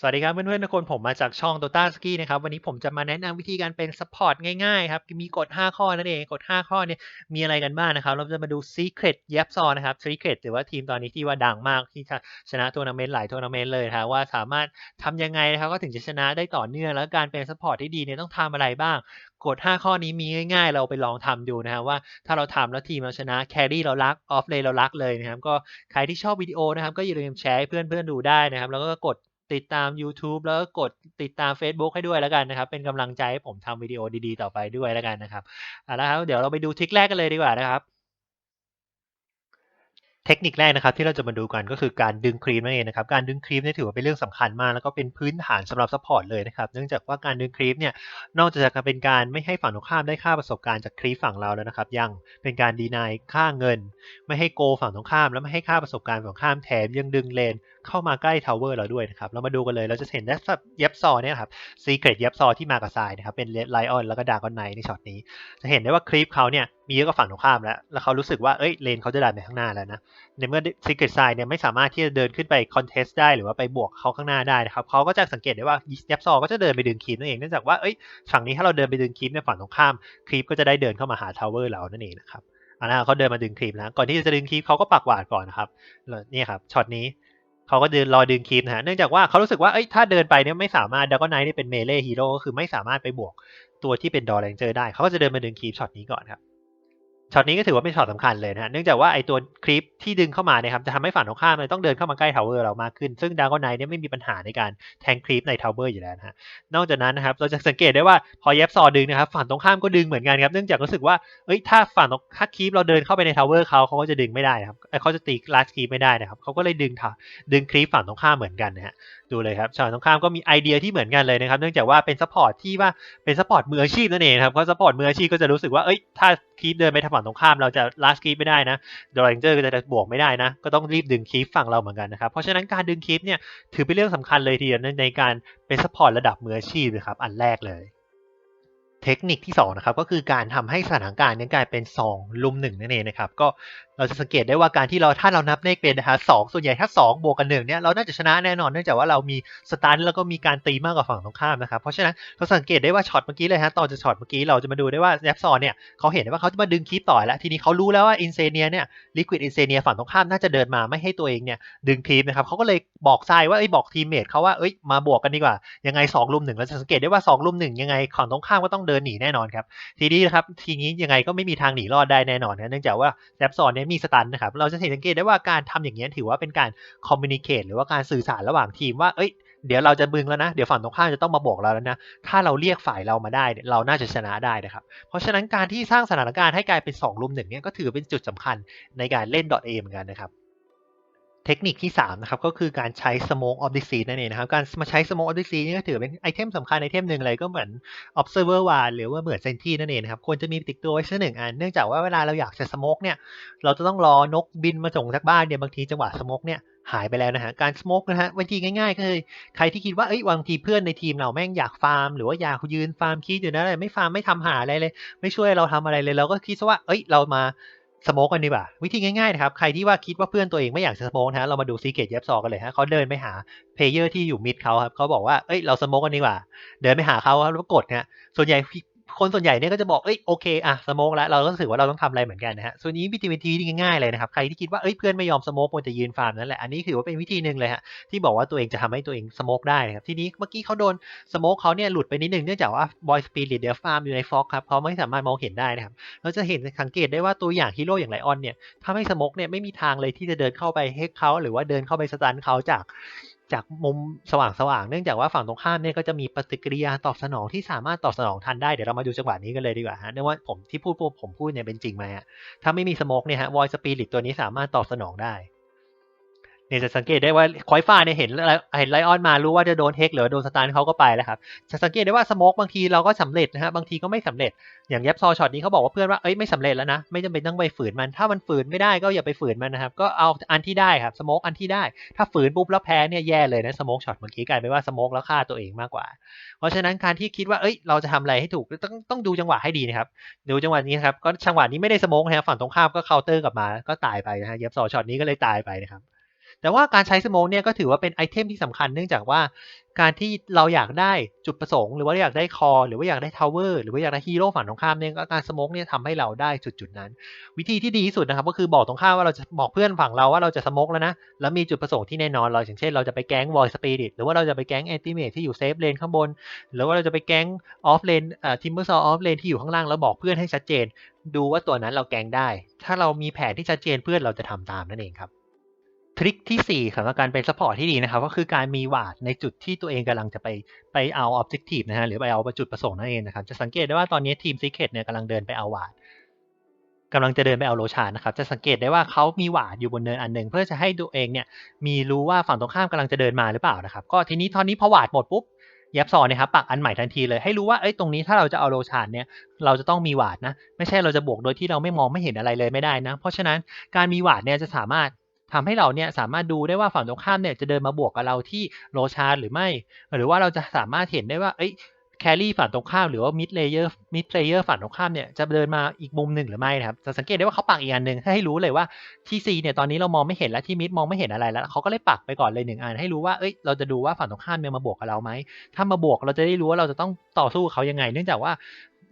สวัสดีครับเพื่อนๆทุกคนผมมาจากช่อง Dota Ski นะครับวันนี้ผมจะมาแนะนำวิธีการเป็นซัพพอร์ตง่ายๆครับมีกฎ 5 ข้อนั่นเองกฎ 5 ข้อเนี่ยมีอะไรกันบ้างนะครับ เราจะมาดู Secret ย e p s o นะครับ Secret หรือว่าทีมตอนนี้ที่ว่าดังมากที่ชนะทัวร์นาเมนต์หลายทัวร์นาเมนต์เลยครับว่าสามารถทำยังไงนะครับก็ถึงจะชนะได้ต่อเนื่องแล้วการเป็นซัพพอร์ตที่ดีเนี่ยต้องทำอะไรบ้างกฎ 5 ข้อนี้มีง่ายๆ เราไปลองทำดูนะครับว่าถ้าเราทำแล้วทีมเราชนะแครี่เรารักออฟเลนเรารักเลยนะครับก็ใครที่ชอบวิดีโอนะครับก็อย่าลืมแชร์ให้เพื่อนๆดูได้นะครับแล้วก็กด ติดตาม YouTube แล้วก็กดติดตาม Facebook ให้ด้วยแล้วกันนะครับ เป็นกำลังใจให้ผมทำวิดีโอดีๆ ต่อไปด้วยแล้วกันนะครับเอาละครับเดี๋ยวเราไปดูทริคแรกกันเลยดีกว่านะครับ เทคนิคแรกนะครับที่เราจะมาดูกันก็คือการดึงครีมนั่นเองนะครับ การดึงครีมเนี่ยถือว่าเป็นเรื่องสำคัญมาก แล้วก็เป็นพื้นฐานสำหรับซัพพอร์ตเลยนะครับ เนื่องจากว่าการดึงครีมเนี่ยนอกจากจะเป็นการไม่ให้ฝั่งตรงข้ามได้ค่าประสบการณ์จากครีมฝั่งเราแล้วนะครับ ยังเป็นการดีนายค่าเงิน ไม่ให้โกฝั่งตรงข้าม แล้วไม่ให้ค่าประสบการณ์ฝั่งข้ามแถมยังดึงเลน เข้ามาใกล้ทาวเวอร์เราด้วยนะครับ เรามาดูกันเลย เราจะเห็นได้เย็บซอเนี่ยครับซีเกรตเย็บซอที่มากับทรายนะครับ เป็นเลดไลออนแล้วก็ดากอนไนในช็อตนี้ จะเห็นได้ว่าคลิปเขาเนี่ยมีเยอะกว่าฝั่งตรงข้ามแล้ว แล้วเขารู้สึกว่า เอ้ย เลนเขาจะดันไปข้างหน้าแล้วนะ ในเมื่อซีเกรตทรายเนี่ยไม่สามารถที่จะเดินขึ้นไปคอนเทสได้หรือว่าไปบวกเขาข้างหน้าได้นะครับ เขาก็จะสังเกตได้ว่าเย็บซอก็จะเดินไปดึงคลิปนั่นเอง เนื่องจากว่า เอ้ย ฝั่งนี้ถ้าเราเดินไปดึงคลิปในฝั่งตรงข้ามคลิปก็จะได้เดินเข้ามาหาทาวเวอร์เรานั่นเองนะครับอันนั้นเขาเดินมาดึงคลิปนะ ก่อนที่จะดึงคลิปเขาก็ปักหวาดก่อนนะครับนี่ครับ ช็อตนี้ เขาก็เดินรอดึงคีมนะฮะเนื่องจากว่าเขารู้สึกว่าเอ้ยถ้าเดินไปเนี่ยไม่สามารถดักก็ไนท์นี่เป็นเมเล่ฮีโร่ก็คือไม่สามารถไปบวกตัวที่เป็นดอร์แรงเจอร์ได้ เขาก็จะเดินมาดึงคีมช็อตนี้ก่อนครับ ช็อตนี้ก็ถือว่าเป็นช็อตสำคัญเลยนะฮะเนื่องจากว่าไอตัวคลิปที่ดึงเข้ามาเนี่ยครับจะทำให้ฝั่งตรงข้ามเลยต้องเดินเข้ามาใกล้ทาวเวอร์เรามากขึ้น ซึ่งดาร์กอนไนเนี่ยไม่มีปัญหาในการแทงคลิปในทาวเวอร์อยู่แล้วนะฮะนอกจากนั้นนะครับเราจะสังเกตได้ว่าพอเย็บซอดึงนะครับฝั่งตรงข้ามก็ดึงเหมือนกันครับเนื่องจากรู้สึกว่าเอ้ยถ้าฝั่งตรงถ้าคลิปเราเดินเข้าไปในทาวเวอร์เขาเขาก็จะดึงไม่ได้ครับเขาจะตีลาสคลิปไม่ได้นะครับเขาก็เลยดึงดึงคลิปฝั่งตรงข้ามเหมือนกันนะฮะ ดูเลยครับชาวตรงข้ามก็มีไอเดียที่เหมือนกันเลยนะครับเนื่องจากว่าเป็นซัพพอร์ตที่ว่าเป็นซัพพอร์ตมืออาชีพนั่นเองครับเพราะซัพพอร์ตมืออาชีพก็จะรู้สึกว่าเอ้ยถ้าคีปเดินไปทางฝั่งตรงข้ามเราจะลาสคีปไม่ได้นะดอร์เรนเจอร์ก็จะบวกไม่ได้นะ ก็ต้องรีบดึงคีปฝั่งเราเหมือนกันนะครับเพราะฉะนั้นการดึงคีปเนี่ยถือเป็นเรื่องสำคัญเลยทีเดียวในการเป็นซัพพอร์ตระดับมืออาชีพนะครับอันแรกเลยเทคนิคที่2นะครับก็คือการทำให้สถานการณ์นี้กลายเป็น 2 ลุมหนึ่งนั่นเองนะครับก็ เราจะสังเกตได้ว่าการที่เราถ้าเรานับเลขเป็นนะคะสส่วนใหญ่ถ้า 2 บวกกันหนึ่งเนี่ยเราน่าจะชนะแน่นอนเนื่องจากว่าเรามีสตาร์แล้วก็มีการตีมากกว่าฝั่งตรงข้ามนะครับเพราะฉะนั้นเราสังเกตได้ว่าช็อตเมื่อกี้เลยฮะตอนจะช็อตเมื่อกี้เราจะมาดูได้ว่าแซปซอนเนี่ยเขาเห็นว่าเขาจะมาดึงคีปต่อแล้วทีนี้เขารู้แล้วว่าอินเซเนียเนี่ยลิควิดอินเซเนียฝั่งตรงข้ามน่าจะเดินมาไม่ให้ตัวเองเนี่ยดึงคีปนะครับเขาก็เลยบอกทรายว่าไอ้บอกทีมเมทเขาว่าเอ้ยมาบวกกันดีกว่ายังไง2ลุมหนึ่งเราจะสังเกตได้ว่า2ลุมหนึ่งยังไงฝั่งตรงข้ามก็ต้องเดินหนีแน่นอนครับทีนี้นะครับทีนี้ยังไงก็ไม่มีทางหนีรอดได้แน่นอนนะเนื่องจากว่าแซปซอนเนี่ยมีสตันนะครับ เราจะเห็นสังเกตได้ว่าการทำอย่างนี้ถือว่าเป็นการคอมมิวนิเคตหรือว่าการสื่อสารระหว่างทีมว่าเอ้ยเดี๋ยวเราจะบึงแล้วนะ เดี๋ยวฝั่งตรงข้ามจะต้องมาบอกเราแล้วนะ ถ้าเราเรียกฝ่ายเรามาได้ เราน่าจะชนะได้นะครับ เพราะฉะนั้นการที่สร้างสถานการณ์ให้กลายเป็น2ลุมหนึ่งเนี่ยก็ถือเป็นจุดสำคัญในการเล่น .a เหมือนกันนะครับ เทคนิคที่3นะครับก็คือการใช้ smoke of the sea นั่นเองนะครับการมาใช้ smoke of the sea นี่ก็ถือเป็นไอเทมสำคัญไอเทมหนึ่งเลยก็เหมือน observer wand หรือว่าเหมือน sentry นั่นเองนะครับควรจะมีติดตัวไว้สักหนึ่งอันเนื่องจากว่าเวลาเราอยากจะ smoke เนี่ยเราจะต้องรอนกบินมาส่งจากบ้านเนี่ยบางทีจังหวะ smoke เนี่ยหายไปแล้วนะฮะการ smoke นะฮะวิธีง่ายๆก็คือใครที่คิดว่าเอ้ยบางทีเพื่อนในทีมเราแม่งอยากฟาร์มหรือว่าอยากยืนฟาร์มคิดอยู่นะอะไรไม่ฟาร์มไม่ทำหาอะไรเลย ไม่ช่วยเราทำอะไรเลยเราก็คิดซะว่าเอ้ยเรามา สโมกกันดีกว่าวิธีง่ายๆนะครับ ใครที่ว่าคิดว่าเพื่อนตัวเองไม่อยากจะสโมกนะเรามาดูซีเกตเย็บซอกันเลยฮะเขาเดินไปหาเพลเยอร์ที่อยู่มิดเขาครับเขาบอกว่าเอ้ยเราสโมกกันดีกว่า เดินไปหาเขาแล้วกดเนี่ยส่วนใหญ่ คนส่วนใหญ่เนี่ยก็จะบอกเอ้ยโอเคอะสโมกแล้วเราก็รู้สึกว่าเราต้องทำอะไรเหมือนกันนะฮะส่วนนี้วิธีวิธีที่ง่ายๆเลยนะครับใครที่คิดว่าเอ้ยเพื่อนไม่ยอมสโมกควรจะยืนฟาร์มนั่นแหละอันนี้ถือว่าเป็นวิธีหนึ่งเลยฮะที่บอกว่าตัวเองจะทำให้ตัวเองสโมกได้นะครับทีนี้เมื่อกี้เขาโดนสโมกเขาเนี่ยหลุดไปนิดนึงเนื่องจากว่าบอยสปีริตเดียฟาร์มอยู่ในฟอกครับเขาไม่สามารถมองเห็นได้นะครับเราจะเห็นสังเกตได้ว่าตัวอย่างฮีโร่อย่างไลออนเนี่ยถ้าไม่สโมกเนี่ยไม่มีทางเลยที่จะเดินเข้าไปเฮกเขาหรือว่าเดินเข้าไปสตันเขาจาก จากมุมสว่างสว่างเนื่องจากว่าฝั่งตรงข้ามเนี่ยก็จะมีปฏิกิริยาตอบสนองที่สามารถตอบสนองทันได้ เดี๋ยวเรามาดูจังหวะนี้กันเลยดีกว่าฮะเนื่องว่าผมที่พูดผมพูดเนี่ยเป็นจริงไหมฮะถ้าไม่มีสโมกเนี่ยฮะวอยสปีริตตัวนี้สามารถตอบสนองได้ เนี่ยจะสังเกตได้ว่าคอยฟ้าเนี่ยเห็นเห็นไลออนมารู้ว่าจะโดนเทคหรือโดนสตาร์เขาก็ไปแล้วครับจะสังเกตได้ว่าสโมกบางทีเราก็สำเร็จนะฮะบางทีก็ไม่สำเร็จอย่างยับซอช็อตนี้เขาบอกว่าเพื่อนว่าเอ้ยไม่สำเร็จแล้วนะไม่จำเป็นต้องไปฝืนมันถ้ามันฝืนไม่ได้ก็อย่าไปฝืนมันนะครับก็เอาอันที่ได้ครับสโมกอันที่ได้ ถ้าฝืนปุ๊บแล้วแพ้เนี่ยแย่เลยนะสโมกช็อตเมื่อกี้กลายเป็นว่าสโมกแล้วฆ่าตัวเองมากกว่า เพราะฉะนั้นการที่คิดว่าเอ้ยเราจะทำอะไรให้ถูกต้องต้องดูจังหวะให้ดีนะครับดูจังหวะนี้ครับก็จังหวะนี้ไม่ได้สโมกนะฝั่งตรงข้ามก็เคาน์เตอร์กลับมาก็ตายไปนะฮะยับซอช็อตนี้ก็เลยตายไปนะครับ แต่ว่าการใช้สโมกเนี่ยก็ถือว่าเป็นไอเทมที่สำคัญเนื่องจากว่าการที่เราอยากได้จุดประสงค์ หรือว่าอยากได้คอ หรือว่าอยากได้ทาวเวอร์หรือว่าอยากได้ฮีโร่ฝั่งตรงข้ามเนี่ยก็การสโมกเนี่ยทำให้เราได้จุดจุดนั้น วิธีที่ดีที่สุดนะครับ ก็คือบอกตรงข้ามว่าเราจะบอกเพื่อนฝั่งเราว่าเราจะสโมกแล้วนะแล้วมีจุดประสงค์ที่แน่นอนเราอย่างเช่นเราจะไปแก๊งวอยสปีดิตหรือว่าเราจะไปแก๊งแอนติเมทที่อยู่เซฟเลนข้างบน หรือว่าเราจะไปแก๊งออฟเลนเอ่อทิมเมอร์ซอออฟเลนที่อยู่ข้างล่างแล้วบอกเพื่อนให้ชัดเจน ดูว่าตัวนั้นเราแก๊งได้ ถ้าเรามีแผนที่ชัดเจนเพื่อนเราจะทำตามนั่นเองครับ ทริคที่4สำหรับการเป็นซัพพอร์ตที่ดีนะครับ ก็คือการมีวาดในจุดที่ตัวเองกำลังจะไปไปเอาออบเจกตีฟนะฮะหรือไปเอาจุดประสงค์นั่นเองนะครับ จะสังเกตได้ว่าตอนนี้ทีมซีเคทเนี่ยกำลังเดินไปเอาวาดกำลังจะเดินไปเอาโลชานนะครับ จะสังเกตได้ว่าเขามีหวาดอยู่บนเนินอันหนึ่งเพื่อจะให้ตัวเองเนี่ยมีรู้ว่าฝั่งตรงข้ามกำลังจะเดินมาหรือเปล่านะครับ ก็ทีนี้ตอนนี้พอหวาดหมดปุ๊บยับซอนนะครับปักอันใหม่ทันทีเลยให้รู้ว่าเอ้ยตรงนี้ถ้าเราจะเอาโลชานเนี่ยเราจะต้องมีวาดนะ ไม่ใช่เราจะบวกโดยที่เราไม่มองไม่เห็นอะไรเลยไม่ได้นะ เพราะฉะนั้นการมีวาดเนี่ยจะสามารถ ทำให้เราเนี่ยสามารถดูได้ว่าฝั่งตรงข้ามเนี่ยจะเดินมาบวกกับเราที่โลชานหรือไม่ หรือว่าเราจะสามารถเห็นได้ว่าเอ้ยแครี่ฝั่งตรงข้ามหรือว่ามิดเลเยอร์มิดเลเยอร์ฝั่งตรงข้ามเนี่ยจะเดินมาอีกมุมหนึ่งหรือไม่นะครับจะสังเกตได้ว่าเขาปักอีกอันหนึ่งให้รู้เลยว่าที่ซีเนี่ยตอนนี้เรามองไม่เห็นแล้วที่มิดมองไม่เห็นอะไรแล้วเขาก็เลยปักไปก่อนเลยหนึ่งอันให้รู้ว่าเอ้ยเราจะดูว่าฝั่งตรงข้ามเนี่ยมาบวกกับเราไหมถ้ามาบวกเราจะได้รู้ว่าเราจะต้องต่อสู้เขายังไง เนื่องจากว่า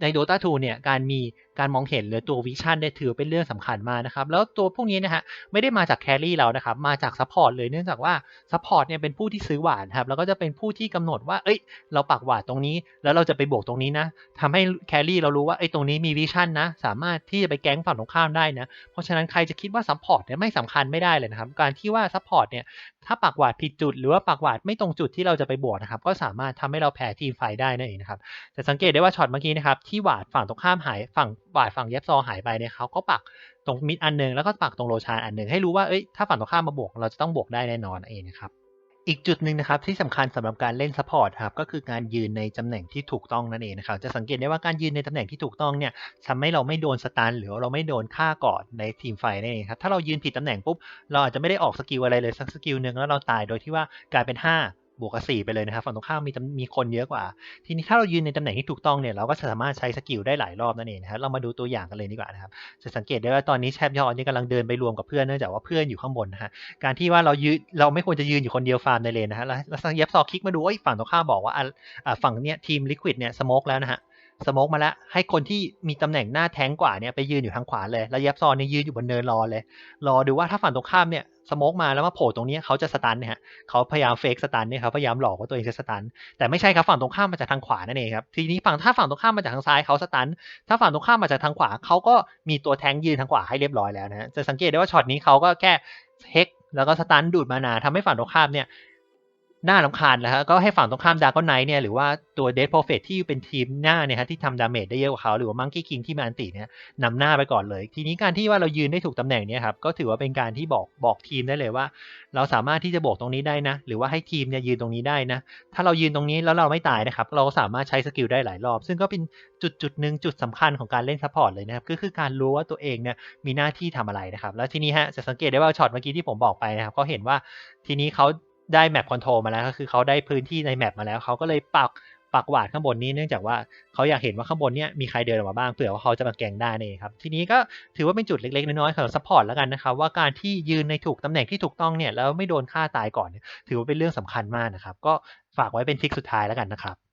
ใน Dota 2เนี่ยการมี การมองเห็นหรือตัววิชั่นเนี่ยถือเป็นเรื่องสำคัญมากนะครับ แล้วตัวพวกนี้นะฮะไม่ได้มาจากแครี่เรานะครับ มาจากซัพพอร์ตเลยเนื่องจากว่าซัพพอร์ตเนี่ยเป็นผู้ที่ซื้อหวานครับแล้วก็จะเป็นผู้ที่กำหนดว่าเอ้ย เราปักหวานตรงนี้ แล้วเราจะไปบวกตรงนี้นะทำให้แครี่เรารู้ว่าไอ้ตรงนี้มีวิชั่นนะสามารถที่จะไปแก๊งฝั่งตรงข้ามได้นะเพราะฉะนั้นใครจะคิดว่าซัพพอร์ตเนี่ยไม่สำคัญไม่ได้เลยนะครับการที่ว่าซัพพอร์ตเนี่ยถ้าปักหวาดผิดจุด หรือว่าปักหวาดไม่ตรงจุดที่เราจะไปบวกนะครับก็สามารถทำให้เราแพ้ทีมไฟได้นั่นเองนะครับแต่สังเกตได้ว่าช็อตเมื่อกี้นะครับที่หวาดฝั่งตรงข้ามหายฝั่ง หวาดฝั่งเย็บซอหายไปเนี่ยเขาก็ปักตรงมิดอันหนึงแล้วก็ปักตรงโลชานอันหนึ่งให้รู้ว่าเอ้ยถ้าฝั่งตรงข้ามมาบวกเราจะต้องบวกได้แน่นอนเองนะครับอีกจุดหนึ่งนะครับที่สำคัญสำหรับการเล่นซัพพอร์ตครับก็คือการยืนในตำแหน่งที่ถูกต้องนั่นเองนะครับจะสังเกตได้ว่าการยืนในตำแหน่งที่ถูกต้องเนี่ยทำให้เราไม่โดนสตันหรือเราไม่โดนฆ่ากอนในทีมไฟนั่นเองครับถ้าเรายืนผิดตำแหน่งปุ๊บเราอาจจะไม่ได้ออกสกิลอะไรเลยสักสกิลหนึ่งแล้วเราตายโดยที่ว่ากลายเป็น 5 บวกกับ4ไปเลยนะครับ ฝั่งตรงข้ามมีมีคนเยอะกว่า ทีนี้ถ้าเรายืนในตำแหน่งที่ถูกต้องเนี่ยเราก็สามารถใช้สกิลได้หลายรอบนั่นเองนะครับเรามาดูตัวอย่างกันเลยดีกว่านะครับจะสังเกตได้ว่าตอนนี้แชปยอดนี่กำลังเดินไปรวมกับเพื่อนเนื่องจากว่าเพื่อนอยู่ข้างบนนะฮะการที่ว่าเรายืนเราไม่ควรจะยืนอยู่คนเดียวฟาร์มในเลนนะฮะแล้วแล้วเย็บซอคลิกมาดูว่าฝั่งตรงข้ามบอกว่าอ่าฝั่งเนี้ยทีมลิควิดเนี่ยสโมกแล้วนะฮะ สโมกมาแล้วให้คนที่มีตำแหน่งหน้าแท้งกว่าเนี่ยไปยืนอยู่ทางขวาเลย แล้วเย็บซอนเนี่ยยืนอยู่บนเนินรอเลย รอดูว่าถ้าฝั่งตรงข้ามเนี่ยสโมกมาแล้วมาโผล่ตรงนี้เขาจะสตันเนี่ยฮะเขาพยายามเฟกสตันเนี่ยเขาพยายามหลอกว่าตัวเองจะสตัน แต่ไม่ใช่ครับฝั่งตรงข้ามมาจากทางขวานั่นเองครับทีนี้ฝั่งถ้าฝั่งตรงข้ามมาจากทางซ้ายเขาสตัน ถ้าฝั่งตรงข้ามมาจากทางขวาเขาก็มีตัวแทงยืนทางขวาให้เรียบร้อยแล้วนะจะสังเกตได้ว่าช็อตนี้เขาก็แค่เฮกแล้วก็สตันดูดมานาทำให้ฝั่งตรงข้ามเนี่ย น่าลำคาญนะฮะก็ให้ฝั่งตรงข้ามดาร์กไนท์เนี่ยหรือว่าตัวเด d โปรเฟตที่เป็นทีมหน้าเนี่ยฮะที่ทำดาเมจได้เยอะกว่าเขาหรือว่ามังกี้คิงที่มาอันติเนี่ยนำหน้าไปก่อนเลย ทีนี้การที่ว่าเรายืนได้ถูกตำแหน่งเนี่ยครับก็ถือว่าเป็นการที่บอกบอกทีมได้เลยว่า เราสามารถที่จะบวกตรงนี้ได้นะ หรือว่าให้ทีมเนี่ยยืนตรงนี้ได้นะ ถ้าเรายืนตรงนี้แล้วเราไม่ตายนะครับเราสามารถใช้สกิลได้หลายรอบ ซึ่งก็เป็นจุดจุดหนึ่งจุดสำคัญของการเล่นซัพพอร์ตเลยนะครับก็คือการรู้ว่าตัวเองเนี่ยมีหน้าที่ทำอะไรนะครับแล้วทีนี้ฮะจะสังเกตได้ว่าช็อตเมื่อกี้ที่ผมบอกไปนะครับก็เห็นว่าทีนี้เขา ได้แมปคอนโทรลมาแล้วก็คือเขาได้พื้นที่ในแมปมาแล้วเขาก็เลยปักปักหวาดข้างบนนี้เนื่องจากว่าเขาอยากเห็นว่าข้างบนเนี่ยมีใครเดินออกมาบ้างเผื่อว่าเขาจะมาแกงได้นี่ครับทีนี้ก็ถือว่าเป็นจุดเล็กๆน้อยๆของซัพพอร์ตแล้วกันนะครับว่าการที่ยืนในถูกตำแหน่งที่ถูกต้องเนี่ยแล้วไม่โดนฆ่าตายก่อน ถือว่าเป็นเรื่องสำคัญมากนะครับก็ฝากไว้เป็นทริคสุดท้ายแล้วกันนะครับ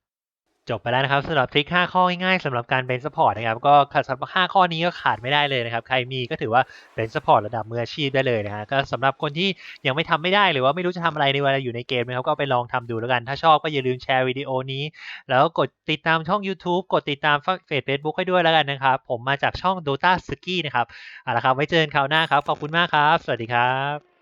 จบไปแล้วนะครับสำหรับทริค 5 ข้อง่ายๆสำหรับการเป็นซัพพอร์ตนะครับก็สำหรับ 5 ข้อนี้ก็ขาดไม่ได้เลยนะครับ ใครมีก็ถือว่าเป็นซัพพอร์ตระดับมืออาชีพได้เลยนะฮะก็สำหรับคนที่ยังไม่ทำไม่ได้หรือว่าไม่รู้จะทำอะไรในเวลาอยู่ในเกมนะครับก็ไปลองทำดูแล้วกัน ถ้าชอบก็อย่าลืมแชร์วิดีโอนี้ แล้วกดติดตามช่อง YouTube กดติดตามเฟซเฟซบุ๊กให้ด้วยแล้วกันนะครับผมมาจากช่อง Dota s k i นะครับเอาละครับไว้เจอกันคราวหน้าครับขอบคุณมากครับ สวัสดีครับ